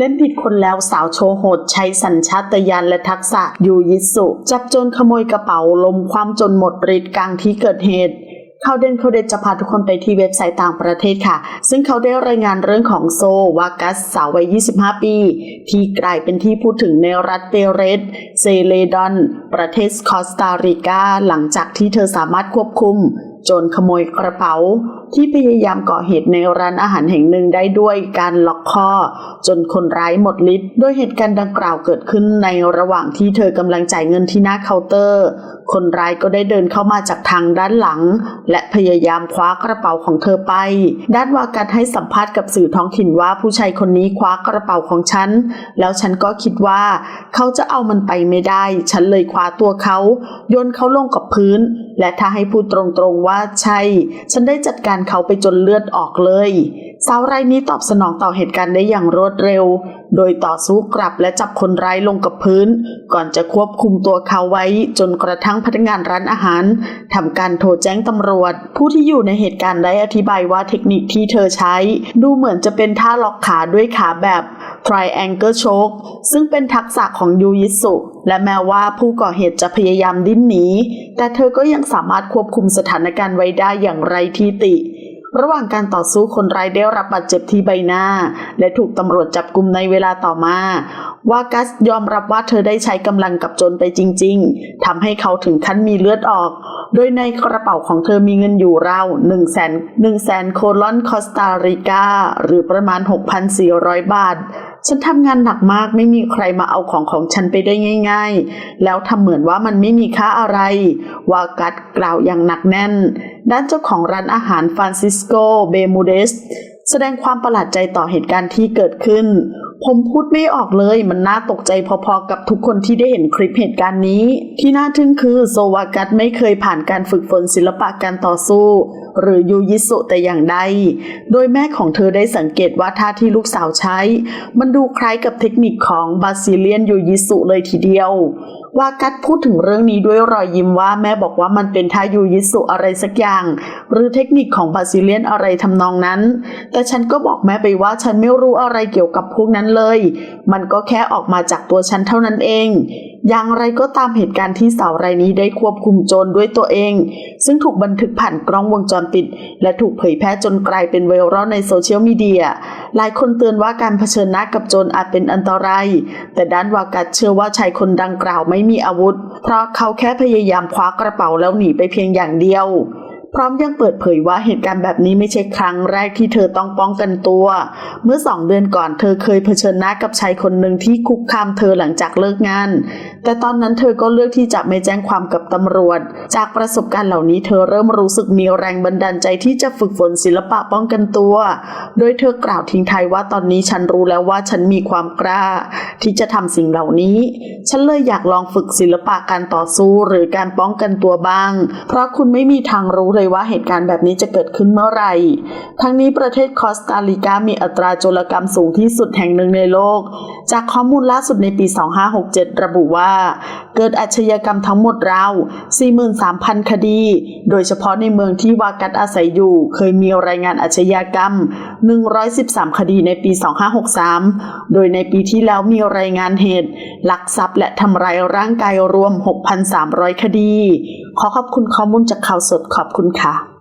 เล่นผิดคนแล้วสาวโชโหดใช้สัญชาตญาณและทักษะยูยิสุ จับโจรขโมยกระเป๋าลมความจนหมดฤทธิ์กลางที่เกิดเหตุเขาเด่นข่าเด็ดจะพาทุกคนไปที่เว็บไซต์ต่างประเทศค่ะ ซึ่งเขาได้รายงานเรื่องของโซวากัสสาววัย 25 ปี ที่กลายเป็นที่พูดถึงในรัฐเปเรสเซเลดอน ประเทศคอสตาริกา หลังจากที่เธอสามารถควบคุม จรขโมยกระเป๋า ที่พยายามก่อเหตุในร้านอาหารแห่งหนึ่งได้ด้วยการล็อกคอ จนคนร้ายหมดฤทธิ์โดยเหตุการณ์ดังกล่าวเกิดขึ้นในระหว่างที่เธอกำลังจ่ายเงินที่หน้าเคาน์เตอร์ คนร้ายก็ได้เดินเข้ามาจากทางด้านหลัง และพยายามคว้ากระเป๋าของเธอไป ด้านวากัดให้สัมภาษณ์กับสื่อท้องถิ่นว่าผู้ชายคนนี้คว้ากระเป๋าของฉัน แล้วฉันก็คิดว่าเขาจะเอามันไปไม่ได้ ฉันเลยคว้าตัวเขาโยนเขาลงกับพื้น และถ้าให้พูดตรงๆว่าใช่ ฉันได้จัดการเขาไปจนเลือดออกเลย สาวรายนี้ตอบสนองต่อเหตุการณ์ได้อย่างรวดเร็ว โดยต่อสู้กลับและจับคนร้ายลงกับพื้น ก่อนจะควบคุมตัวเขาไว้จนกระทั่งพนักงานร้านอาหารทำการโทรแจ้งตำรวจ ผู้ที่อยู่ในเหตุการณ์ได้อธิบายว่าเทคนิคที่เธอใช้ ดูเหมือนจะเป็นท่าล็อกขาด้วยขาแบบ triangle choke ซึ่งเป็นทักษะของยูยิสุ และแม้ว่าผู้ก่อเหตุจะพยายามดิ้นหนี แต่เธอก็ยังสามารถควบคุมสถานการณ์ไว้ได้อย่างไรที่ติ ระหว่างการต่อสู้คนร้ายได้รับบาดเจ็บที่ใบหน้า และถูกตำรวจจับกุมในเวลาต่อมาวากัสยอมรับว่าเธอได้ใช้กำลังกับโจรไปจริง ๆ ทำให้เขาถึงขั้นมีเลือดออก โดยในกระเป๋าของเธอมีเงินอยู่ราว1 0 0 0 0 0 1แสนโคลอนคอสตาริกา หรือประมาณ 6,400 บาท ฉันทำงานหนักมากไม่มีใครมาเอาของของฉันไปได้ง่าย ๆ แล้วทำเหมือนว่ามันไม่มีค่าอะไร วากัสกล่าวอย่างหนักแน่น ด้านเจ้าของร้านอาหารฟรานซิสโก เบมูเดส แสดงความประหลาดใจต่อเหตุการณ์ที่เกิดขึ้น ผมพูดไม่ออกเลยมันน่าตกใจพอๆกับทุกคนที่ได้เห็นคลิปเหตุการณ์นี้ ที่น่าทึ่งคือโซวากัสไม่เคยผ่านการฝึกฝนศิลปะการต่อสู้ หรือยูยิสุแต่อย่างใด โดยแม่ของเธอได้สังเกตว่าท่าที่ลูกสาวใช้ มันดูคล้ายกับเทคนิคของบาซิเลียนยูยิสุเลยทีเดียววากัสพูดถึงเรื่องนี้ด้วยรอยยิ้มว่าแม่บอกว่ามันเป็นท่ายูยิสุอะไรสักอย่าง หรือเทคนิคของบาซิเลียนอะไรทำนองนั้น แต่ฉันก็บอกแม่ไปว่าฉันไม่รู้อะไรเกี่ยวกับพวกนั้นเลย มันก็แค่ออกมาจากตัวฉันเท่านั้นเอง อย่างไรก็ตามเหตุการณ์ที่สาวรายนี้ได้ควบคุมโจรด้วยตัวเอง ซึ่งถูกบันทึกผ่านกล้องวงจรปิด และถูกเผยแพร่จนกลายเป็นไวรัลในโซเชียลมีเดีย หลายคนเตือนว่าการเผชิญหน้ากับโจรอาจเป็นอันตราย แต่ด้านวากัดเชื่อว่าชายคนดังกล่าวไม่มีอาวุธ เพราะเขาแค่พยายามคว้ากระเป๋าแล้วหนีไปเพียงอย่างเดียว พร้อมยังเปิดเผยว่าเหตุการณ์แบบนี้ไม่ใช่ครั้งแรกที่เธอต้องป้องกันตัว เมื่อสองเดือนก่อนเธอเคยเผชิญหน้ากับชายคนหนึ่งที่คุกคามเธอหลังจากเลิกงาน แต่ตอนนั้นเธอก็เลือกที่จะไม่แจ้งความกับตำรวจ จากประสบการณ์เหล่านี้เธอเริ่มรู้สึกมีแรงบันดาลใจที่จะฝึกฝนศิลปะป้องกันตัว โดยเธอกล่าวทิ้งท้ายว่าตอนนี้ฉันรู้แล้วว่าฉันมีความกล้า ที่จะทำสิ่งเหล่านี้ ฉันเลยอยากลองฝึกศิลปะการต่อสู้หรือการป้องกันตัวบ้าง เพราะคุณไม่มีทางรู้เลยว่าเหตุการณ์แบบนี้จะเกิดขึ้นเมื่อไหร่ ทั้งนี้ประเทศคอสตาริกามีอัตราโจรกรรมสูงที่สุดแห่งหนึ่งในโลก จากข้อมูลล่าสุดในปี 2567 ระบุว่า เกิดอาชญากรรมทั้งหมดราว 43,000 คดี โดยเฉพาะในเมืองที่วากัสอาศัยอยู่ เคยมีรายงานอาชญากรรม 113 คดีในปี 2563 โดยในปีที่แล้วมีรายงานเหตุ ลักทรัพย์และทำร้ายร่างกายรวม 6,300 คดี ขอขอบคุณข้อมูลจากข่าวสดขอบคุณค่ะ